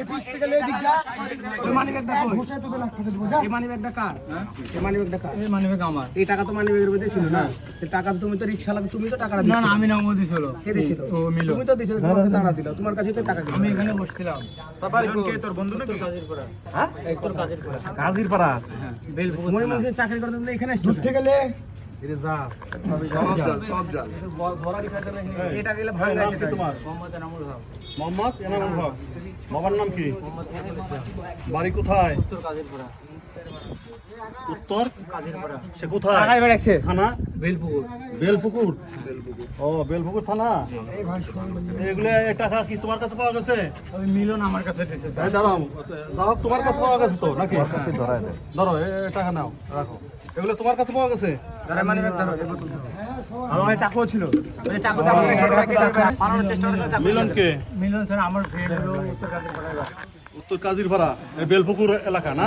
এই পিস থেকে লে দিক যা। ওই মানি ব্যাগটা কই ঘুষায় তোকে লাখ টাকা দেবো যা। এই মানি ব্যাগটা কার এই মানি ব্যাগটা কার এই মানিব্যাগ আমার। এই টাকা তো মানি ব্যাগের মধ্যে ছিল না? এই টাকা তো তুমি তো রিক্সা লাগে তুমি তো টাকাটা না না আমি না ও দিছিল। কে দিছিল? ও মিলো তুমি তো দিছিল তোমার টাকা দিল। তোমার কাছে তো টাকা গেল। আমি এখানে বসছিলাম। তোর বন্ধু নাকি? কাজের পড়া হ্যাঁ? তোর কাজের পড়া গাজীর পাড়া বেলপুকুর মনে চাকরি করতে এখানে গেলে মোহাম্মদ এনামুল হক। মোহাম্মদ এনামুল হক। বাবার নাম কি? বাড়ি কোথায়? উত্তর সে কোথায়? থানা? বেলপুকুর। বেলপুকুর? ও বেলপুকুর থানা? এগুলো টাকা কি তোমার কাছে পাওয়া গেছে? মিলন আমার কাছে দিছে দাঁড়াও। তোমার কাছে পাওয়া গেছে তো নাকি? ধরো টাকা নাও রাখো। এগুলো তোমার কাছে পাওয়া গেছে? আমার চাকু ছিল। ওই চাকুতে আমাকে ছোট চাকু পালানোর চেষ্টা করেছিল চাকু। মিলনকে মিলন স্যার আমার উত্তর কাজির পড়া এই বেলপুকুর এলাকা না?